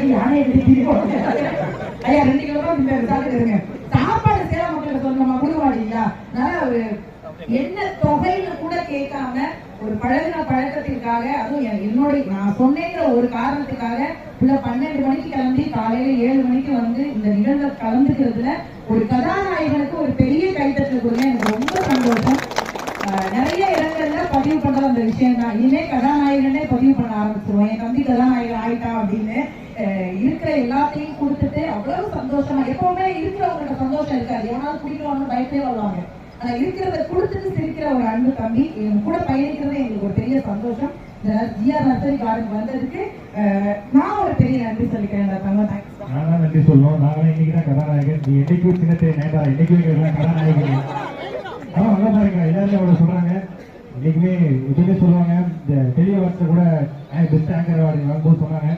இல்லாட்டி யானை வெடிக்கிறோம் ஐயா ரெண்டு கிலோ தான் சாப்பிட்டுருங்க சாப்பாடு சேலம் மக்கள்கிட்ட சொல்லணுமா கொடுவாடி அதனால என்ன தொகைன்னு கூட கேட்காம ஒரு பழகின பழக்கத்திற்காக அதுவும் என்னோட நான் சொன்னேங்கிற ஒரு காரணத்துக்காக உள்ள பன்னெண்டு மணிக்கு கிளம்பி காலையில ஏழு மணிக்கு வந்து இந்த நிகழ்வை கலந்துக்கிறதுல ஒரு கதாநாயகனுக்கு ஒரு பெரிய கைத்தட்டல் கொடுங்க. எனக்கு ரொம்ப சந்தோஷம். ஆஹ் நிறைய பதிவு பண்ற அந்த விஷயம் தான் இனிமே கதாநாயகனே பதிவு பண்ண ஆரம்பிச்சிருவோம். என் தம்பி கதாநாயகன் ஆயிட்டா அப்படின்னு இருக்கிற எல்லாத்தையும் கொடுத்துட்டு அவ்வளவு சந்தோஷமா எப்பவுமே இருக்கிறவங்கள்ட்ட சந்தோஷம் இருக்காது. எவனாலும் குடிக்கலாம்னு பயத்தே வருவாங்க. ஆனா இருக்கிறத கொடுத்துட்டு சிரிக்கிற ஒரு அன்பு தம்பி எங்க கூட பயணிக்கிறது எங்களுக்கு ஒரு பெரிய சந்தோஷம். இந்த ஜிஆர் நர்சரி கார்டன் வந்ததுக்கு நான் ஒரு பெரிய நன்றி சொல்லிக்கிறேன் தங்க தேங்க்ஸ் நான் நன்றி சொல்லுவோம் நான் இன்னைக்கு தான் கதாநாயகன். நீ என்னைக்கும் சின்னத்தை நேதா என்னைக்கும் கதாநாயகன். ஆனா நல்லா பாருங்க எல்லாருமே அவ்வளவு சொல்றாங்க. இன்னைக்குமே எப்பயுமே சொல்லுவாங்க. இந்த பெரிய வார்த்தை கூட பெஸ்ட் ஆங்கர் அவார்டு வாங்கும்போது சொன்னாங்க.